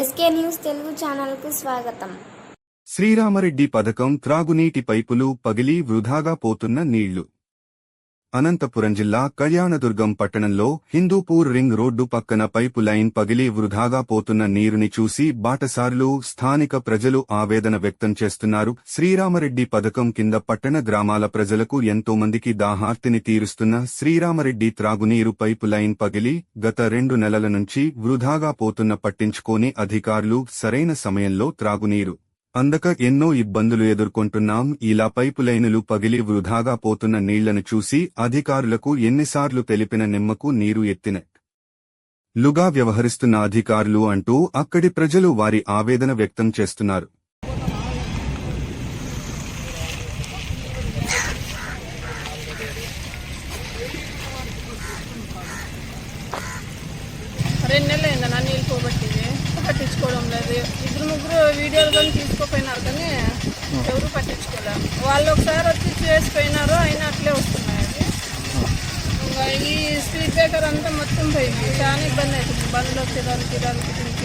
SK news Telugu ఛానల్కు స్వాగతం. శ్రీరామరెడ్డి పథకం త్రాగునీటి పైపులు పగిలి వృధాగా పోతున్న నీళ్ళు. అనంతపురం జిల్లా కళ్యాణదుర్గం పట్టణంలో హిందూపూర్ రింగ్ రోడ్డు పక్కన పైపు లైన్ పగిలి వృధాగా పోతున్న నీరుని చూసి బాటసారులు స్థానిక ప్రజలు ఆవేదన వ్యక్తం చేస్తున్నారు. శ్రీరామరెడ్డి పథకం కింద పట్టణ గ్రామాల ప్రజలకు ఎంతో మందికి దాహార్తిని తీరుస్తున్న శ్రీరామరెడ్డి త్రాగునీరు పైపు లైన్ పగిలి గత రెండు నెలల నుంచి వృధాగా పోతున్న పట్టించుకోని అధికారులు సరైన సమయంలో త్రాగునీరు అందక ఎన్నో ఇబ్బందులు ఎదుర్కొంటున్నాం. ఇలా పైపు లైనులు పగిలి వృధాగా పోతున్న నీళ్ళను చూసి అధికారులకు ఎన్నిసార్లు తెలిపిన నిమ్మకు నీరు ఎత్తిన లుగా వ్యవహరిస్తున్న అధికారులు అంటూ అక్కడి ప్రజలు వారి ఆవేదన వ్యక్తం చేస్తున్నారు. రెండు నెలలు అయిందన్న నీళ్ళు పోబట్టింది పట్టించుకోవడం లేదు. ఇద్దరు ముగ్గురు వీడియోలు కానీ తీసుకోపోయినారు కానీ ఎవరు పట్టించుకోలేదు వాళ్ళు ఒకసారి వచ్చి చేసిపోయినారు అయినా అట్లే వస్తున్నాయి ఇంకా ఈ స్పీడ్ బ్రేకర్ అంతా మొత్తం పోయింది. చాలా ఇబ్బంది అవుతుంది. బండ్లు వచ్చేదానికి దానికి.